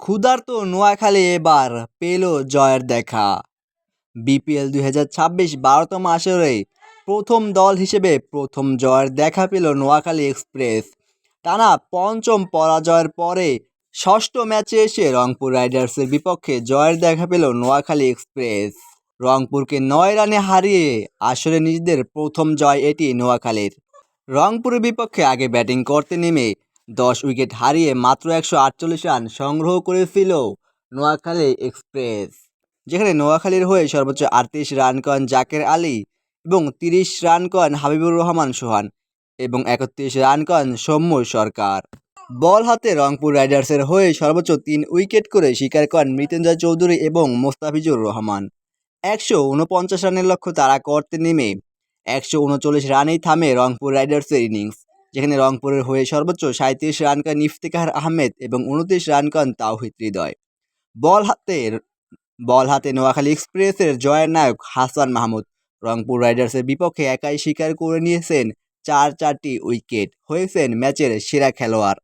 ক্ষুধার্ত নোয়াখালী এবার পেল জয়ের দেখা। বিপিএল দুই হাজার ছাব্বিশ বারোতম আসরে প্রথম দল হিসেবে প্রথম জয়ের দেখা পেল নোয়াখালী এক্সপ্রেস। টানা পঞ্চম পরাজয়ের পরে ষষ্ঠ ম্যাচে এসে রংপুর রাইডার্সের বিপক্ষে জয়ের দেখা পেল নোয়াখালী এক্সপ্রেস। রংপুরকে নয় রানে হারিয়ে আসরে নিজেদের প্রথম জয় এটি নোয়াখালীর। রংপুরের বিপক্ষে আগে ব্যাটিং করতে নেমে দশ উইকেট হারিয়ে মাত্র একশো আটচল্লিশ রান সংগ্রহ করেছিল নোয়াখালী এক্সপ্রেস, যেখানে নোয়াখালীর হয়ে সর্বোচ্চ আটত্রিশ রান করেন জাকের আলী এবং তিরিশ রান করেন হাবিবুর রহমান সোহান এবং একত্রিশ রান করেন সৌম্য সরকার। বল হাতে রংপুর রাইডার্সের হয়ে সর্বোচ্চ তিন উইকেট করে শিকার করেন মৃত্যুঞ্জয় চৌধুরী এবং মোস্তাফিজুর রহমান। একশো উনপঞ্চাশ রানের লক্ষ্য তারা করতে নেমে একশো উনচল্লিশ রানেই থামে রংপুর রাইডার্সের ইনিংস। যেখানে রংপুরের হয়ে সর্বোচ্চ সাঁত্রিশ রান করেন ইফতিকার আহমেদ এবং উনত্রিশ রান করেন তাওহিদ হৃদয়। বল হাতে বল হাতে নোয়াখালী এক্সপ্রেসের জয়ের নায়ক হাসান মাহমুদ রংপুর রাইডার্সের বিপক্ষে একাই স্বীকার করে নিয়েছেন চার চারটি উইকেট। হয়েছেন ম্যাচের সেরা খেলোয়াড়।